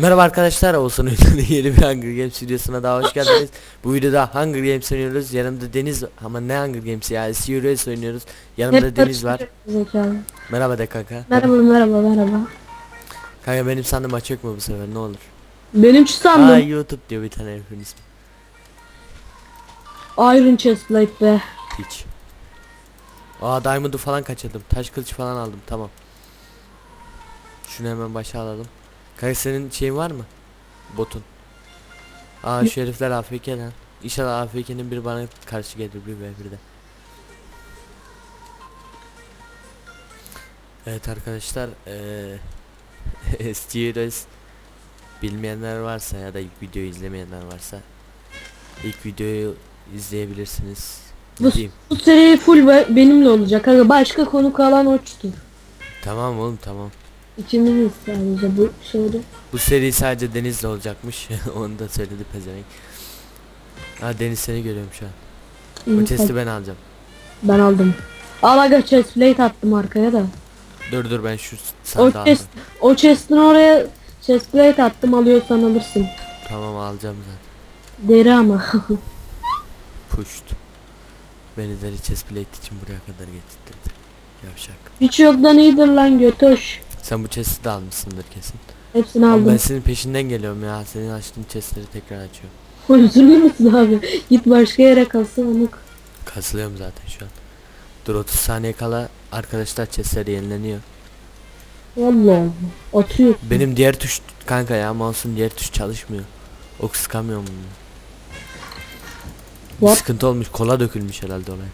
Merhaba arkadaşlar, Oğuzhan Ünlü'nün yeni bir Hunger Games videosuna daha hoş geldiniz. Bu videoda Hunger Games oynuyoruz. Yanımda Deniz ama ne Hunger Games ya? Serious oynuyoruz. Yanımda Hep Deniz var. Zekalı. Merhaba de kanka. Merhaba merhaba merhaba. Kanka benim sandım aç yok mu bu sefer ne olur? Benimki sandım. Aa YouTube diyor bir tane herifin ismi. Iron Chestplate be. Hiç. Aa Diamond'u falan kaçırdım. Taş kılıç falan aldım tamam. Şunu hemen başa alalım. Kanka senin şeyin var mı? Botun. Aa şu herifler AFK lan. İnşallah AFK'nin biri bana karşı gelir bir ve bir de. Evet arkadaşlar eee SGRS bilmeyenler varsa ya da ilk videoyu izlemeyenler varsa ilk videoyu izleyebilirsiniz. Bu, diyeyim? bu seri full be- benimle olacak. Başka konu kalan uçtur. Tamam oğlum tamam. İkimiziz sadece bu şeyde. Bu seri sadece Deniz'le olacakmış. Onu da söyledi pezevenk. Ha Deniz seni görüyorum şu an. Bu İyi, testi ben alacağım. Ben aldım. Al aga chestplate attım arkaya da. Dur dur ben şu O sandığı aldım. chest, o chest'in oraya chestplate attım alıyorsan alırsın. Tamam alacağım zaten. Deri ama. Pushed. Beni deri chestplate için buraya kadar getirtirdi. Yavşak. Hiç yoktan iyidir lan götoş. Sen bu chest'i de almışsındır kesin. Hepsini aldım. ben senin peşinden geliyorum ya. Senin açtığın chest'leri tekrar açıyorum. Üzülür müsün abi? Git başka yere kalsın onu. Kasılıyorum zaten şu an. Dur 30 saniye kala arkadaşlar chest'leri yenileniyor. Allah Allah. Atıyor. Benim diğer tuş kanka ya mouse'un diğer tuş çalışmıyor. Ok sıkamıyorum bunu. Bir What? sıkıntı olmuş kola dökülmüş herhalde olay.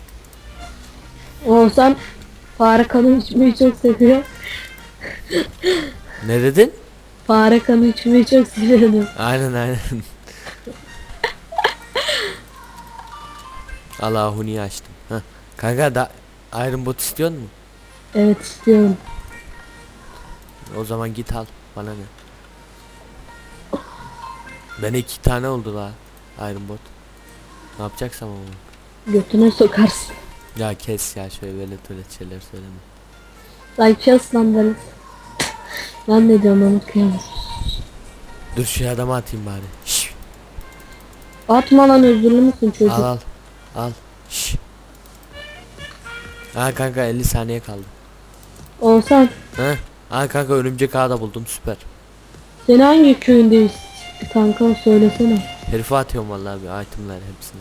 Olsan fare kanı içmeyi çok seviyor. Ne dedin? Fare kanı içmeyi çok seviyorum. Aynen aynen. Allah huni açtım. Heh. Kanka da Iron Bot istiyor mu? Evet istiyorum. O zaman git al. Bana ne? Ben iki tane oldu la Iron Bot. Ne yapacaksam ama. Götüne sokarsın. Ya kes ya şöyle böyle böyle şeyler söyleme. Like beni. Ben ne diyorum onu kıyamam. Dur şu adamı atayım bari. Şşş. Atma lan özürlü müsün çocuk? Al al. Al. Şşş. Ha kanka 50 saniye kaldı. Olsan Ha? Ha kanka örümcek ağı da buldum süper. seni hangi köyündeyiz? Kanka söylesene. Herife atıyorum vallahi bir itemler hepsini.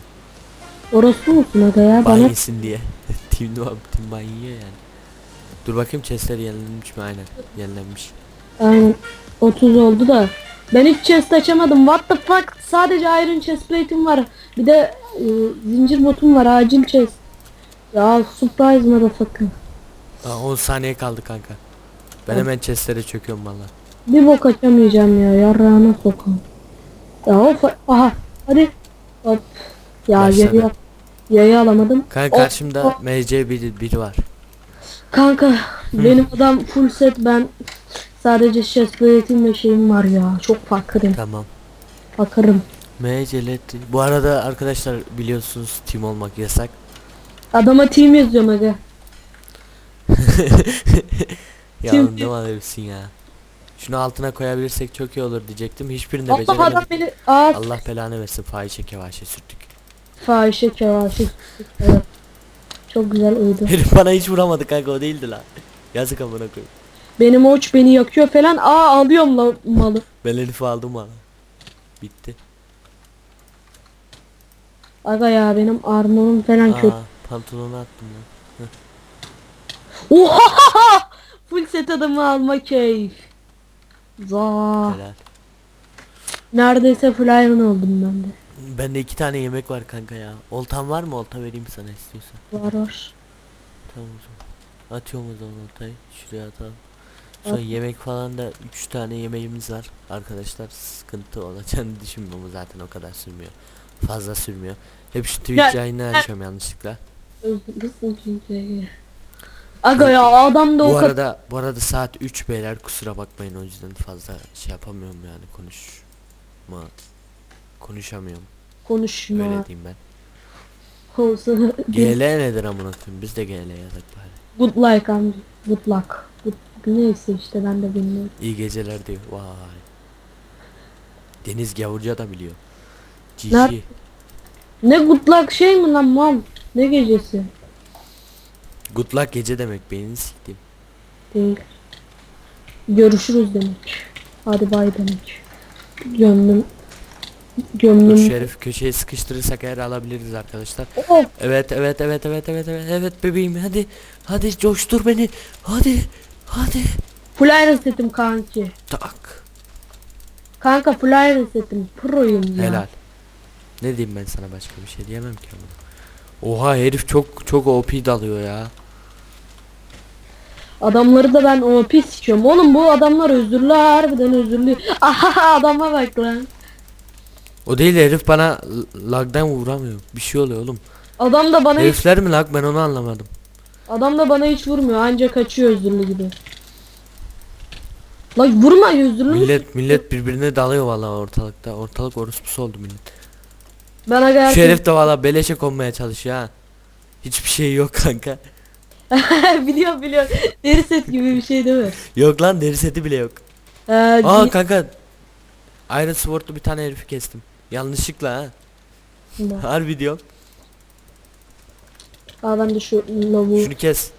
Orası musun aga ya? Ban Bana yesin diye. Team var team ban yiyor yani. Dur bakayım chestler yenilenmiş mi aynen. Yenilenmiş. aynen 30 oldu da. Ben hiç chest açamadım. What the fuck? Sadece iron chestplate'im var. Bir de e, zincir botum var. Acil chest. Ya surprise motherfucker. Aa, 10 saniye kaldı kanka. Ben hemen chestlere çöküyorum vallahi. Bir bok açamayacağım ya. Yarrağına sokun. Ya of. Aha. Hadi. Hop. Ya yayı, yayı alamadım. Kanka karşımda of. MC biri, biri var. Kanka benim adam full set ben sadece chestplate'im ve şeyim var ya. Çok fakirim. Tamam. Fakirim. LED. Bu arada arkadaşlar biliyorsunuz team olmak yasak. Adama team yazıyorum aga. ya Team- herifsin ya. Şunu altına koyabilirsek çok iyi olur diyecektim. Hiçbirini de Allah adam beceremedik. beni aa Allah belanı versin fahişe kevaşe sürttük. fahişe kevaşe. Evet. Çok güzel uydu. Herif bana hiç vuramadı kanka o değildi lan. Yazık amına koyayım. Benim uç beni yakıyor falan. Aa alıyorum la malı. Ben herifi aldım valla. Bitti. Aga ya benim armorum falan kötü. Aa, pantolonu attım lan. Oha! Full set adamı alma keyif. Za. Helal. Neredeyse full iron oldum ben de. Bende iki tane yemek var kanka ya. Oltan var mı? Olta vereyim sana istiyorsan. Var var. Tamam o zaman. Atıyorum o zaman oltayı. Şuraya atalım. Sonra At. yemek falan da 3 tane yemeğimiz var. Arkadaşlar sıkıntı olacağını düşünmüyorum zaten o kadar sürmüyor. Fazla sürmüyor. Hep şu Twitch Ya- yayını açıyorum yanlışlıkla. Aga ya adam da o Bu kadar arada bu arada saat 3 beyler kusura bakmayın o yüzden fazla şey yapamıyorum yani konuşma konuşamıyorum konuşma. öyle diyeyim ben. Olsun. GL nedir amına koyayım biz de GL yazak bari. Good luck amca. Good luck. Good, neyse işte ben de bilmiyorum. İyi geceler diyor. Vay. Deniz Gavurca da biliyor. GG. Ne good luck şey mi lan mam? Ne gecesi? Good luck gece demek beynini siktim. Değil. Görüşürüz demek. Hadi bay demek. Gönlüm Dur herif köşeye sıkıştırırsak eğer alabiliriz arkadaşlar. Oh, Evet evet evet evet evet evet evet bebeğim hadi hadi coştur beni hadi hadi full iron setim kanki. tak Kanka full iron setim. Pro'yum ya. helal. Ne diyeyim ben sana başka bir şey diyemem ki ama. Oha herif çok çok OP dalıyor ya. Adamları da ben OP sikiyorum. Oğlum bu adamlar özürlü harbiden özürlü. Aha adama bak lan. O değil herif bana lagdan vuramıyor. Bir şey oluyor oğlum. Adam da bana hiç, Herifler mi lag ben onu anlamadım. adam da bana hiç vurmuyor. Ancak kaçıyor özürlü gibi. Lan vurma özürlü? Millet millet birbirine dalıyor vallahi ortalıkta. Ortalık orospusu oldu millet. Ben aga Şu herif de valla beleşe konmaya çalışıyor ha. Hiçbir şey yok kanka. biliyorum biliyorum. Deri set gibi bir şey değil mi? Yok lan deri seti bile yok. Ee, Aa kanka. Iron Sword'lu bir tane herifi kestim. Yanlışlıkla ha. Harbi diyorum. Aa ben de şu lavuğu. Şunu kes.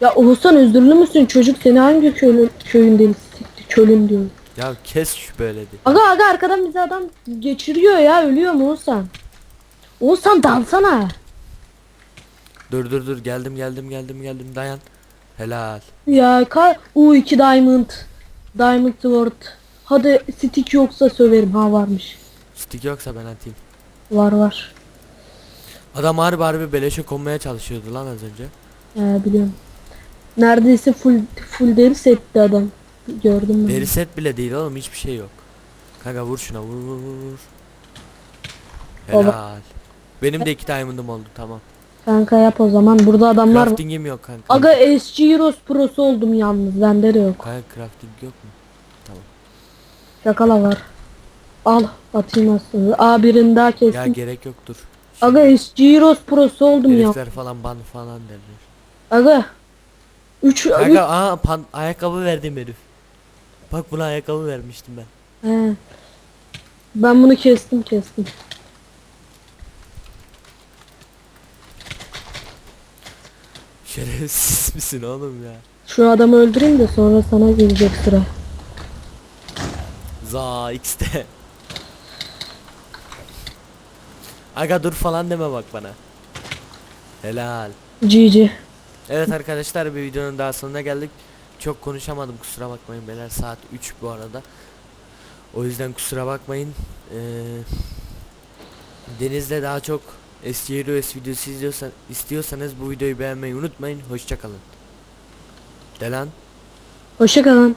Ya Oğuzhan özürlü müsün? Çocuk seni hangi köyün, köyün delisi sikti? Diyor. Ya kes şu böyle de. Aga aga arkadan bizi adam geçiriyor ya ölüyor mu Oğuzhan? Oğuzhan dalsana. Dur dur dur geldim geldim geldim geldim dayan. Helal. Ya ka U2 Diamond. Diamond Sword. Hadi stick yoksa söverim. Ha varmış. Stick yoksa ben atayım. Var var. Adam harbi harbi beleşe konmaya çalışıyordu lan az önce. Ee, biliyorum. Neredeyse full full deri setti adam. Gördüm ben. Deri set bile değil oğlum hiçbir şey yok. Kanka vur şuna vur vur vur. vur. Baba. Helal. Benim de iki diamond'ım oldu tamam. Kanka yap o zaman. Burada adamlar. Crafting'im yok kanka. Aga SG Heroes Pro'su oldum yalnız. Bende de yok. Kanka crafting yok mu? Şakala var. Al atayım aslında. Aa birini daha Ya kestim. gerek yoktur. Aga SG Heroes Pro'su oldum ya. Herifler falan ban falan derler. Aga. 3 Kanka aa pan ayakkabı verdim herif. Bak buna ayakkabı vermiştim ben. He. Ben bunu kestim kestim. Şerefsiz misin oğlum ya? Şu adamı öldüreyim de sonra sana gelecek sıra. Za X'te. Aga dur falan deme bak bana. Helal. GG. Evet arkadaşlar bir videonun daha sonuna geldik. Çok konuşamadım kusura bakmayın beyler saat 3 bu arada. O yüzden kusura bakmayın. Ee, Deniz'de daha çok SGROS videosu izliyorsan, istiyorsanız bu videoyu beğenmeyi unutmayın. Hoşçakalın. Delan. Hoşçakalın.